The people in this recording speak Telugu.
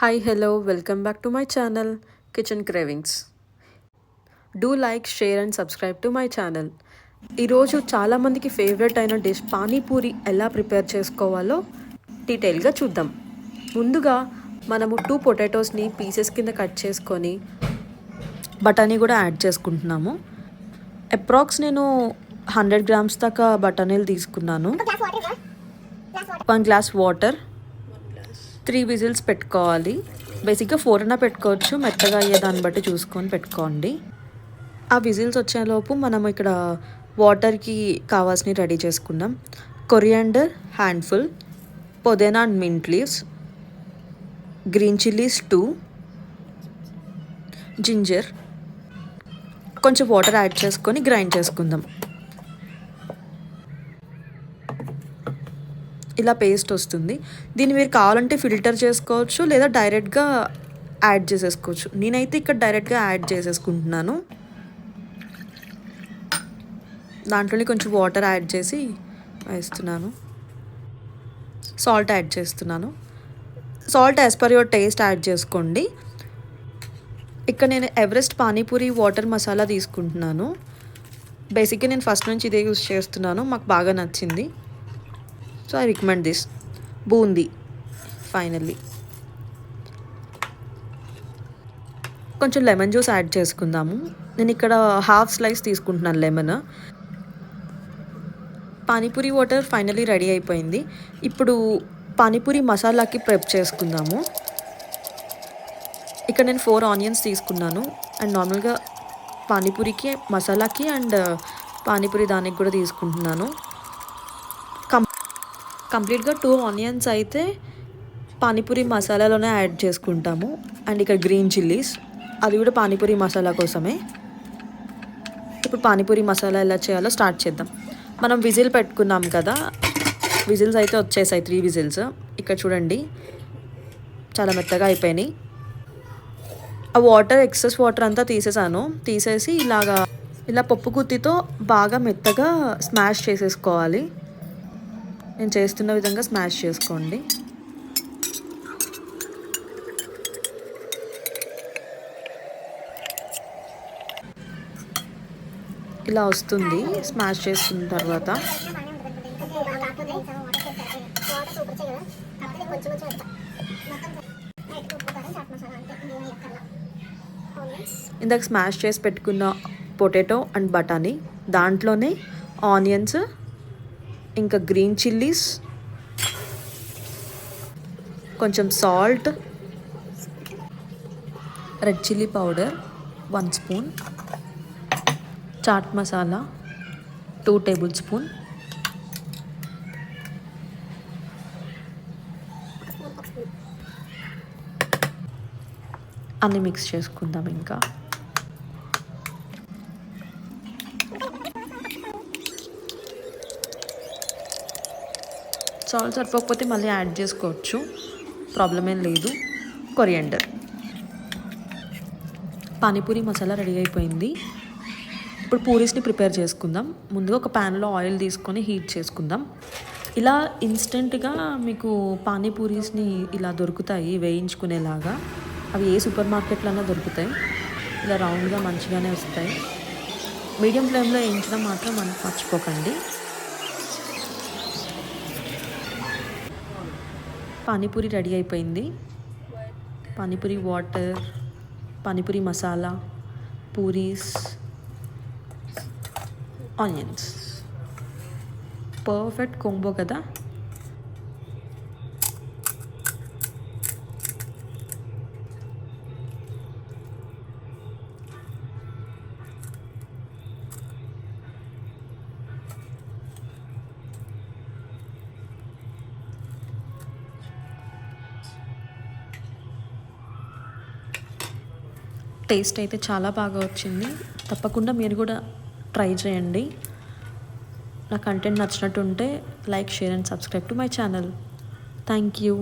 Hi hello welcome back to my channel kitchen cravings do like share and subscribe to my channel ఈరోజు చాలామందికి ఫేవరెట్ అయిన డిష్ పానీపూరి ఎలా ప్రిపేర్ చేసుకోవాలో డీటెయిల్గా చూద్దాం. ముందుగా మనము టూ పొటాటోస్ని పీసెస్ కింద కట్ చేసుకొని బఠానీ కూడా యాడ్ చేసుకుంటున్నాము. అప్రాక్స్ నేను హండ్రెడ్ గ్రామ్స్ దాకా బఠానీలు తీసుకున్నాను. One glass water three whistles పెట్టుకోవాలి. బేసిక్గా ఫోర్ అయినా పెట్టుకోవచ్చు. మెత్తగా అయ్యే దాన్ని బట్టి చూసుకొని పెట్టుకోండి. ఆ విజిల్స్ వచ్చేలోపు మనం ఇక్కడ వాటర్కి కావాల్సినవి రెడీ చేసుకుందాం. Coriander handful పొదేనా and mint leaves green chillies two ginger కొంచెం వాటర్ యాడ్ చేసుకొని గ్రైండ్ చేసుకుందాం. ఇలా పేస్ట్ వస్తుంది. దీన్ని మీరు కావాలంటే ఫిల్టర్ చేసుకోవచ్చు లేదా డైరెక్ట్గా యాడ్ చేసేసుకోవచ్చు. నేనైతే ఇక్కడ డైరెక్ట్గా యాడ్ చేసేసుకుంటున్నాను. దాంట్లోనే కొంచెం వాటర్ యాడ్ చేసి వేస్తున్నాను. సాల్ట్ యాడ్ చేస్తున్నాను. Salt as per your taste add చేసుకోండి. ఇక్కడ నేను ఎవరెస్ట్ పానీపూరి వాటర్ మసాలా తీసుకుంటున్నాను. బేసిక్గా నేను ఫస్ట్ నుంచి ఇదే యూస్ చేస్తున్నాను. మాకు బాగా నచ్చింది. So I recommend this boondi finally కొంచెం లెమన్ జ్యూస్ యాడ్ చేసుకుందాము. నేను ఇక్కడ హాఫ్ స్లైస్ తీసుకుంటున్నాను lemon pani puri water finally ready అయిపోయింది. ఇప్పుడు పానీపూరి మసాలాకి ప్రెప్ చేసుకుందాము. ఇక్కడ నేను ఫోర్ ఆనియన్స్ తీసుకున్నాను. అండ్ నార్మల్గా పానీపూరికి మసాలాకి అండ్ uh, పానీపూరి దానికి కూడా తీసుకుంటున్నాను. కంప్లీట్గా టూ ఆనియన్స్ అయితే పానీపూరి మసాలాలోనే యాడ్ చేసుకుంటాము. అండ్ ఇక్కడ గ్రీన్ చిల్లీస్ అది కూడా పానీపూరి మసాలా కోసమే. ఇప్పుడు పానీపూరి మసాలా ఎలా చేయాలో స్టార్ట్ చేద్దాం. మనం విజిల్ పెట్టుకున్నాం కదా విజిల్స్ అయితే వచ్చేసాయి త్రీ విజిల్స్. ఇక్కడ చూడండి చాలా మెత్తగా అయిపోయినాయి. ఆ వాటర్ ఎక్సెస్ వాటర్ అంతా తీసేసాను. తీసేసి ఇలాగా ఇలా పప్పు గుత్తితో బాగా మెత్తగా స్మాష్ చేసేసుకోవాలి. నేను చేస్తున్న విధంగా స్మాష్ చేసుకోండి. ఇలా వస్తుంది స్మాష్ చేసుకున్న తర్వాత. ఇందాక స్మాష్ చేసి పెట్టుకున్న పొటాటో అండ్ బఠానీ దాంట్లోనే ఆనియన్స్ ఇంకా గ్రీన్ చిల్లీస్ కొంచెం salt red chilli powder one spoon chaat masala two tablespoon. అన్నీ మిక్స్ చేసుకుందాం ఇంకా. సాల్ట్ సరిపోకపోతే మళ్ళీ యాడ్ చేసుకోవచ్చు. ప్రాబ్లం ఏం లేదు. కొరియండర్ పానీపూరి మసాలా రెడీ అయిపోయింది. ఇప్పుడు పూరీస్ని ప్రిపేర్ చేసుకుందాం. ముందుగా ఒక ప్యాన్లో ఆయిల్ తీసుకొని హీట్ చేసుకుందాం. ఇలా ఇన్స్టెంట్గా మీకు పానీపూరీస్ని ఇలా దొరుకుతాయి వేయించుకునేలాగా. అవి ఏ సూపర్ మార్కెట్లన్నా దొరుకుతాయి. ఇలా రౌండ్గా మంచిగానే వస్తాయి. మీడియం ఫ్లేమ్లో వేయించడం మాత్రం మనం మర్చిపోకండి. పానీపూరి రెడీ అయిపోయింది. Pani puri water pani puri masala puris onions. Perfect combo కదా? టేస్ట్ అయితే చాలా బాగా వచ్చింది. తప్పకుండా మీరు కూడా ట్రై చేయండి. నా కంటెంట్ నచ్చినట్టు ఉంటే like share and subscribe to my channel. Thank you.